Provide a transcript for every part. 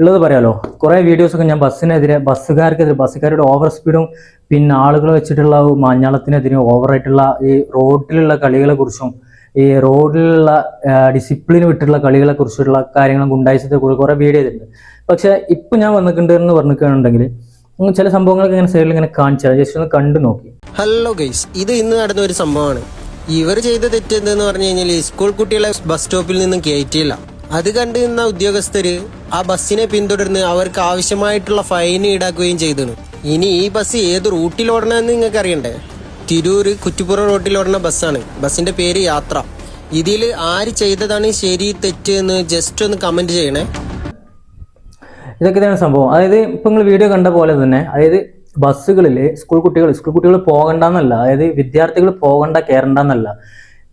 ഉള്ളത് പറയാലോ. കുറേ വീഡിയോസൊക്കെ ഞാൻ ബസ്സിനെതിരെ ബസ്സുകാർക്കെതിരെ ബസ്സുകാരുടെ ഓവർ സ്പീഡും പിന്നെ ആളുകൾ വെച്ചിട്ടുള്ള മഞ്ഞളത്തിനെതിരെ ഓവറായിട്ടുള്ള ഈ റോഡിലുള്ള കളികളെ കുറിച്ചും ഈ റോഡിലുള്ള ഡിസിപ്ലിൻ വിട്ടുള്ള കളികളെ കുറിച്ചുള്ള കാര്യങ്ങളും ഗുണ്ടായിസത്തെ കുറിച്ച് കുറേ വീഡിയോ ചെയ്തിട്ടുണ്ട്. പക്ഷെ ഇപ്പൊ ഞാൻ വന്നിട്ടുണ്ട് എന്ന് പറഞ്ഞിട്ടുണ്ടെങ്കിൽ ചില സംഭവങ്ങളൊക്കെ ഇങ്ങനെ സൈഡിൽ ഇങ്ങനെ കാണിച്ചാൽ ജസ്റ്റ് ഒന്ന് കണ്ടു നോക്കി. ഹലോ ഗൈസ് ഇത് ഇന്ന് നടന്ന ഒരു സംഭവമാണ്. ഇവർ ചെയ്ത തെറ്റ് എന്തെന്ന് പറഞ്ഞു കഴിഞ്ഞാൽ സ്കൂൾ കുട്ടികളെ ബസ് സ്റ്റോപ്പിൽ നിന്നും കയറ്റിയില്ല അത് കണ്ടു നിന്ന ഉദ്യോഗസ്ഥര് ആ ബസ്സിനെ പിന്തുടർന്ന് അവർക്ക് ആവശ്യമായിട്ടുള്ള ഫൈൻ ഈടാക്കുകയും ചെയ്തിരുന്നു ഇനി ഈ ബസ് ഏത് റൂട്ടിൽ ഓടണമെന്ന് നിങ്ങൾക്ക് അറിയണ്ടേ തിരൂർ കുറ്റിപ്പുറം റോട്ടിൽ ഓടുന്ന ബസ്സാണ്. ബസ്സിന്റെ പേര് യാത്ര. ഇതിൽ ആര് ചെയ്തതാണ് ശരി തെറ്റ് എന്ന് ജസ്റ്റ് ഒന്ന് കമന്റ് ചെയ്യണേ. ഇതൊക്കെ സംഭവം. അതായത് ഇപ്പൊ നിങ്ങൾ വീഡിയോ കണ്ട പോലെ തന്നെ അതായത് ബസ്സുകളിൽ സ്കൂൾ കുട്ടികൾ സ്കൂൾ കുട്ടികൾ പോകണ്ടെന്നല്ല അതായത് വിദ്യാർത്ഥികൾ പോകണ്ട കയറണ്ടെന്നല്ല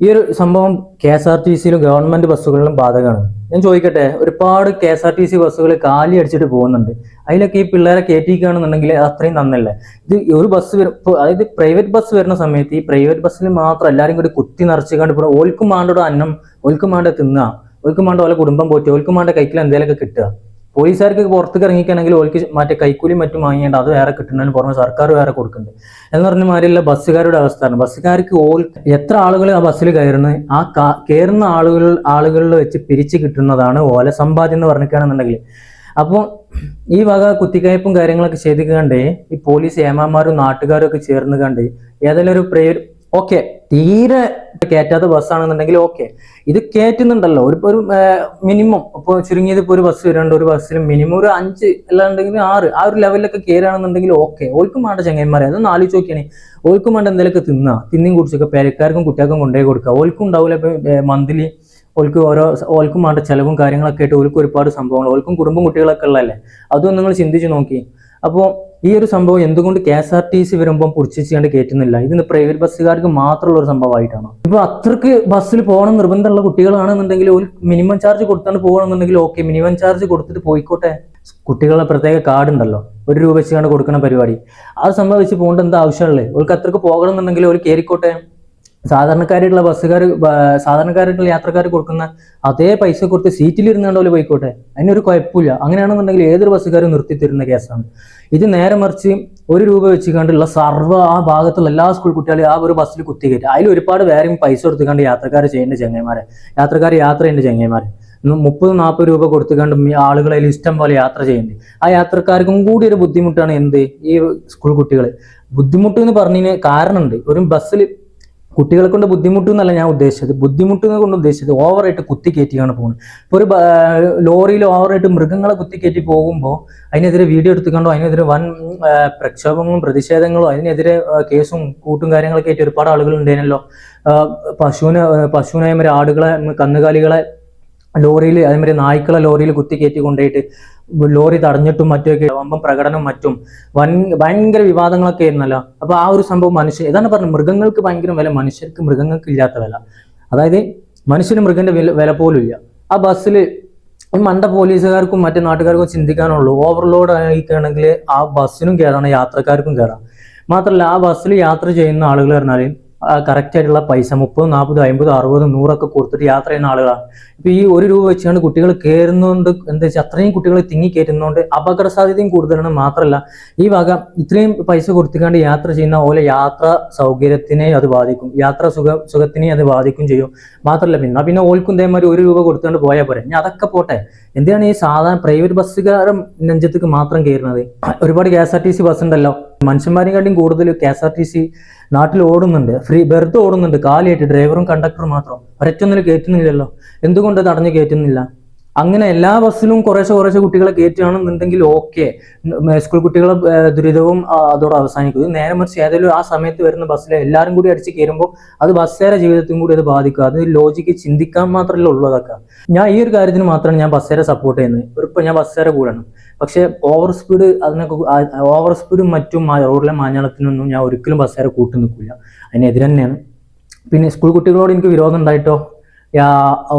ഈ ഒരു സംഭവം കെ എസ് ആർ ടി സിയിലും ഗവൺമെന്റ് ബസ്സുകളിലും ബാധകമാണ്. ഞാൻ ചോദിക്കട്ടെ ഒരുപാട് K S R T C ബസ്സുകൾ കാലി അടിച്ചിട്ട് പോകുന്നുണ്ട്. അതിലൊക്കെ ഈ പിള്ളേരെ കയറ്റിക്കുകയാണെന്നുണ്ടെങ്കിൽ അത് അത്രയും നന്നല്ല? ഇത് ഒരു ബസ് വരും അതായത് പ്രൈവറ്റ് ബസ് വരുന്ന സമയത്ത് ഈ പ്രൈവറ്റ് ബസ്സിൽ മാത്രം എല്ലാവരും കൂടി കുത്തി നിറച്ച് കണ്ട് ഇപ്പോൾ ഓൽക്കും മാണ്ടോടെ അന്നം ഓൽക്കും തിന്നുക ഓൽക്കും ഓലെ കുടുംബം പോറ്റി ഓൽക്കും കൈക്കിൽ എന്തെങ്കിലുമൊക്കെ കിട്ടുക. പോലീസുകാർക്ക് പുറത്തേക്ക് ഇറങ്ങിക്കാണെങ്കിൽ ഓൽക്ക് മറ്റേ കൈക്കൂലി മറ്റും വാങ്ങിയേണ്ട. അത് വേറെ കിട്ടുന്നതിന് പുറമെ സർക്കാർ വേറെ കൊടുക്കുന്നുണ്ട്. എന്ന് പറഞ്ഞ മാതിരിയുള്ള ബസ്സുകാരുടെ അവസ്ഥയാണ്. ബസ്സുകാർക്ക് ഓൽ എത്ര ആളുകൾ ആ ബസ്സിൽ കയറുന്നത് ആ കയറുന്ന ആളുകൾ ആളുകളിൽ വെച്ച് പിരിച്ച് കിട്ടുന്നതാണ് ഓല സമ്പാദ്യം എന്ന് പറഞ്ഞിട്ടാണെന്നുണ്ടെങ്കിൽ അപ്പോൾ ഈ വക കുത്തിക്കയപ്പും കാര്യങ്ങളൊക്കെ ചെയ്ത് കണ്ട് ഈ പോലീസ് ഏമാന്മാരും നാട്ടുകാരും ഒക്കെ ചേർന്ന് കണ്ട് ഏതെങ്കിലും ഒരു ഓക്കെ തീരെ കയറ്റാത്ത ബസ്സാണെന്നുണ്ടെങ്കിൽ ഓക്കെ ഇത് കയറ്റുന്നുണ്ടല്ലോ ഒരു ഒരു മിനിമം ഇപ്പോൾ ചുരുങ്ങിയത് ഇപ്പോൾ ഒരു ബസ് വരുന്നുണ്ട് ഒരു ബസ്സിൽ മിനിമം ഒരു അഞ്ച് അല്ലാണ്ടെങ്കിൽ ആറ്. ആ ഒരു ലെവലിലൊക്കെ കയറുകയാണെന്നുണ്ടെങ്കിൽ ഓക്കെ ഓൾക്കും വേണ്ട ചങ്ങന്മാരെ അതൊന്ന് ആലോചിച്ച് നോക്കിയാണ് ഓൾക്കും വേണ്ട എന്തെങ്കിലുമൊക്കെ തിന്നുക തിന്നും കുടിച്ചൊക്കെ പേരക്കാർക്കും കുട്ടികൾക്കും കൊണ്ടുപോയി കൊടുക്കുക. ഓൾക്കും ഉണ്ടാവില്ല ഇപ്പൊ മന്ത്ലി ഓൾക്ക് ഓരോ ഓൾക്കും വേണ്ട ചെലവും കാര്യങ്ങളൊക്കെ ആയിട്ട് ഓൽക്ക് ഒരുപാട് സംഭവങ്ങൾ. ഓൾക്കും കുടുംബം കുട്ടികളൊക്കെ ഉള്ളതല്ലേ? അതും നിങ്ങൾ ചിന്തിച്ച് നോക്കി. അപ്പോൾ ഈ ഒരു സംഭവം എന്തുകൊണ്ട് K S R T C വരുമ്പോൾ പൊടിച്ചിച്ചാണ്ട് കയറ്റുന്നില്ല ഇത് പ്രൈവറ്റ് ബസ്സുകാർക്ക് മാത്രമുള്ള ഒരു സംഭവമായിട്ടാണ്? ഇപ്പൊ അത്രയ്ക്ക് ബസ്സിൽ പോകണം നിർബന്ധമുള്ള കുട്ടികളാണെന്നുണ്ടെങ്കിൽ ഒരു മിനിമം ചാർജ് കൊടുത്താണ് പോകണമെന്നുണ്ടെങ്കിൽ ഓക്കെ മിനിമം ചാർജ് കൊടുത്തിട്ട് പോയിക്കോട്ടെ. കുട്ടികളുടെ പ്രത്യേക കാർഡ് ഉണ്ടല്ലോ. ഒരു രൂപ വെച്ചാണ് കൊടുക്കുന്ന പരിപാടി. ആ സംഭവം വെച്ച് പോകേണ്ട എന്താ ആവശ്യമുള്ളത്? അവർക്ക് അത്രയ്ക്ക് പോകണം എന്നുണ്ടെങ്കിൽ അവർ കയറിക്കോട്ടെ സാധാരണക്കാരായിട്ടുള്ള ബസ്സുകാർ സാധാരണക്കാരായിട്ടുള്ള യാത്രക്കാർ കൊടുക്കുന്ന അതേ പൈസ കൊടുത്ത് സീറ്റിലിരുന്നുകൊണ്ട് പോലെ പോയിക്കോട്ടെ. അതിനൊരു കുഴപ്പമില്ല. അങ്ങനെയാണെന്നുണ്ടെങ്കിൽ ഏതൊരു ബസ്സുകാരും നിർത്തി തരുന്ന കേസാണ്. ഇത് നേരെ മറിച്ച് ഒരു രൂപ വെച്ച് കണ്ടുള്ള സർവ ആ ഭാഗത്തുള്ള എല്ലാ സ്കൂൾ കുട്ടികളും ആ ഒരു ബസ്സിൽ കുത്തി കയറ്റി അതിൽ ഒരുപാട് വേറെയും പൈസ കൊടുത്തുകൊണ്ട് യാത്രക്കാർ ചെയ്യേണ്ട ചെങ്ങന്മാരെ യാത്രക്കാർ യാത്ര ചെയ്യേണ്ട ചെങ്ങന്മാരെ മുപ്പത് നാൽപ്പത് രൂപ കൊടുത്തുകൊണ്ട് അതിൽ ഇഷ്ടം പോലെ യാത്ര ചെയ്യേണ്ടത് ആ യാത്രക്കാർക്കും കൂടി ഒരു ബുദ്ധിമുട്ടാണ് എന്ത്? ഈ സ്കൂൾ കുട്ടികൾ ബുദ്ധിമുട്ട് എന്ന് പറഞ്ഞതിന് കാരണമുണ്ട്. ഒരു ബസ്സിൽ കുട്ടികളെ കൊണ്ട് ബുദ്ധിമുട്ട് എന്നല്ല ഞാൻ ഉദ്ദേശിച്ചത്. ബുദ്ധിമുട്ട് കൊണ്ട് ഉദ്ദേശിച്ചത് ഓവറായിട്ട് കുത്തി കയറ്റിയാണ് പോകുന്നത്. ഇപ്പോൾ ഒരു ലോറിയിൽ ഓവറായിട്ട് മൃഗങ്ങളെ കുത്തി കയറ്റി പോകുമ്പോൾ അതിനെതിരെ വീഡിയോ എടുത്തുകൊണ്ടോ അതിനെതിരെ വൻ പ്രക്ഷോഭങ്ങളും പ്രതിഷേധങ്ങളും അതിനെതിരെ കേസും കൂട്ടും കാര്യങ്ങളൊക്കെ ആയിട്ട് ഒരുപാട് ആളുകൾ ഉണ്ടായിരുന്നല്ലോ പശുവിനെ പശുവിനെ ആടുകളെ കന്നുകാലികളെ ലോറിയിൽ അതേമാതിരി നായ്ക്കളെ ലോറിയിൽ കുത്തി കയറ്റി കൊണ്ടുപോയിട്ട് ലോറി തടഞ്ഞിട്ടും മറ്റുമൊക്കെ വമ്പം പ്രകടനം മറ്റും വൻ ഭയങ്കര വിവാദങ്ങളൊക്കെ ആയിരുന്നല്ലോ. അപ്പൊ ആ ഒരു സംഭവം മനുഷ്യൻ ഇതാണ് പറഞ്ഞത് മൃഗങ്ങൾക്ക് ഭയങ്കര വില മനുഷ്യർക്ക് മൃഗങ്ങൾക്ക് ഇല്ലാത്ത വില. അതായത് മനുഷ്യന് മൃഗന്റെ വില വില പോലും ഇല്ല. ആ ബസ്സിൽ മണ്ട പോലീസുകാർക്കും മറ്റു നാട്ടുകാർക്കും ചിന്തിക്കാനുള്ളൂ ഓവർലോഡ് ആയിക്കുകയാണെങ്കിൽ ആ ബസ്സിനും കയറാണ് യാത്രക്കാർക്കും കയറാം മാത്രമല്ല ആ ബസ്സിൽ യാത്ര ചെയ്യുന്ന ആളുകൾ പറഞ്ഞാൽ കറക്റ്റ് ആയിട്ടുള്ള പൈസ മുപ്പത് നാൽപ്പത് അമ്പത് അറുപത് നൂറൊക്കെ കൊടുത്തിട്ട് യാത്ര ചെയ്യുന്ന ആളുകളാണ്. ഇപ്പൊ ഈ ഒരു രൂപ വെച്ചാണ് കുട്ടികൾ കയറുന്നതുകൊണ്ട് എന്താ വെച്ചാൽ അത്രയും കുട്ടികൾ തിങ്ങി കയറ്റുന്നതുകൊണ്ട് അപകട സാധ്യതയും കൂടുതലാണ് മാത്രമല്ല ഈ വക ഇത്രയും പൈസ കൊടുത്തിക്കാണ്ട് യാത്ര ചെയ്യുന്ന പോലെ യാത്ര സൗകര്യത്തിനെ അത് ബാധിക്കും. യാത്ര സുഖ സുഖത്തിനെ അത് ബാധിക്കും ചെയ്യും. മാത്രമല്ല പിന്നെ പിന്നെ ഓൾക്കും ഇതേമാതിരി ഒരു രൂപ കൊടുത്തുകൊണ്ട് പോയാൽ പോരെ. ഞാൻ അതൊക്കെ പോട്ടെ. എന്തിനാണ് ഈ സാധാരണ പ്രൈവറ്റ് ബസ്സുകാരും നെഞ്ചത്തേക്ക് മാത്രം കയറുന്നത്? ഒരുപാട് K S R T C bus ഉണ്ടല്ലോ. മനുഷ്യന്മാരെക്കാട്ടിയും കൂടുതൽ K S R T C നാട്ടിൽ ഓടുന്നുണ്ട്. ഫ്രീ ബെർത്ത് ഓടുന്നുണ്ട്. കാലിയായിട്ട് ഡ്രൈവറും കണ്ടക്ടറും മാത്രം. ഒരറ്റൊന്നിൽ കയറ്റുന്നില്ലല്ലോ. എന്തുകൊണ്ട് തടഞ്ഞു കയറ്റുന്നില്ല? അങ്ങനെ എല്ലാ ബസ്സിലും കുറേശ്ശെ കുറേശ്ശെ കുട്ടികളെ കയറ്റുകയാണെന്നുണ്ടെങ്കിൽ ഓക്കെ. സ്കൂൾ കുട്ടികളെ ദുരിതവും അതോടെ അവസാനിക്കും. നേരെ മറിച്ച് ഏതെങ്കിലും ആ സമയത്ത് വരുന്ന ബസ്സിൽ എല്ലാവരും കൂടി അടിച്ച് കയറുമ്പോൾ അത് ബസ്സേരെ ജീവിതത്തിനും കൂടി അത് ബാധിക്കും. അത് ലോജിക്ക് ചിന്തിക്കാൻ മാത്രമല്ല ഉള്ളതൊക്കെ ഞാൻ ഈ ഒരു കാര്യത്തിന് മാത്രമാണ് ഞാൻ ബസ്സേരെ സപ്പോർട്ട് ചെയ്യുന്നത്. ഇപ്പം ഞാൻ ബസ്സേരെ കൂടണം. പക്ഷെ ഓവർ സ്പീഡ് അതിനൊക്കെ ഓവർ സ്പീഡും മറ്റും റോഡിലെ മാഞ്ഞാളത്തിനൊന്നും ഞാൻ ഒരിക്കലും ബസ്സേരെ കൂട്ടു നിൽക്കില്ല. അതിനെതിരെ തന്നെയാണ്. പിന്നെ സ്കൂൾ കുട്ടികളോട് എനിക്ക് വിരോധം ഉണ്ടായിട്ടോ?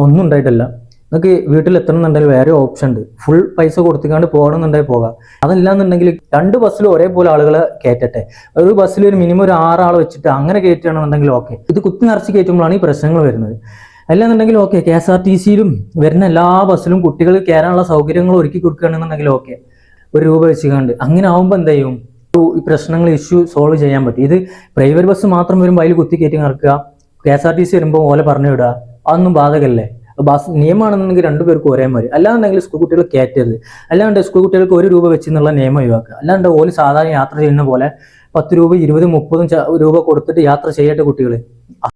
ഒന്നും ഉണ്ടായിട്ടില്ല. നിങ്ങൾക്ക് വീട്ടിൽ എത്തണമെന്നുണ്ടെങ്കിൽ വേറെ ഓപ്ഷൻ ഉണ്ട്. ഫുൾ പൈസ കൊടുത്തിക്കാണ്ട് പോകണമെന്നുണ്ടെങ്കിൽ പോകാം. അതല്ലാന്നുണ്ടെങ്കിൽ രണ്ട് ബസ്സിൽ ഒരേപോലെ ആളുകളെ കയറ്റട്ടെ ഒരു ബസ്സിൽ ഒരു മിനിമം ഒരു ആറാൾ വെച്ചിട്ട് അങ്ങനെ കയറ്റുകയാണെന്നുണ്ടെങ്കിൽ ഓക്കെ ഇത് കുത്തി നിറച്ച് കയറ്റുമ്പോഴാണ് ഈ പ്രശ്നങ്ങൾ വരുന്നത്. അല്ലാന്നുണ്ടെങ്കിൽ okay K S R T സിയിലും വരുന്ന എല്ലാ ബസ്സിലും കുട്ടികൾ കയറാനുള്ള സൗകര്യങ്ങൾ ഒരുക്കി കൊടുക്കുകയാണെന്നുണ്ടെങ്കിൽ ഓക്കെ ഒരു രൂപ വെച്ച് കണ്ട് അങ്ങനെ ആവുമ്പോൾ എന്ത് ചെയ്യും? ഈ പ്രശ്നങ്ങൾ ഇഷ്യൂ സോൾവ് ചെയ്യാൻ പറ്റും. ഇത് പ്രൈവറ്റ് ബസ് മാത്രം വരുമ്പോൾ അതിൽ കുത്തി കയറ്റി നിറക്കുക K S R T C വരുമ്പോൾ ഓലെ പറഞ്ഞു വിടുക. അതൊന്നും ബാധകല്ലേ? ബസ് നിയമമാണെന്നുണ്ടെങ്കിൽ രണ്ടുപേർക്കും ഒരേ മാതിരി. അല്ലാന്നുണ്ടെങ്കിൽ സ്കൂൾ കുട്ടികൾ കയറ്റരുത്. അല്ലാണ്ട് സ്കൂൾ കുട്ടികൾക്ക് ഒരു രൂപ വെച്ച് എന്നുള്ള നിയമം ഒഴിവാക്കുക. അല്ലാണ്ട് ഓൽ സാധാരണ യാത്ര ചെയ്യുന്ന പോലെ പത്ത് രൂപ ഇരുപത് മുപ്പതും രൂപ കൊടുത്തിട്ട് യാത്ര ചെയ്യട്ടെ കുട്ടികൾ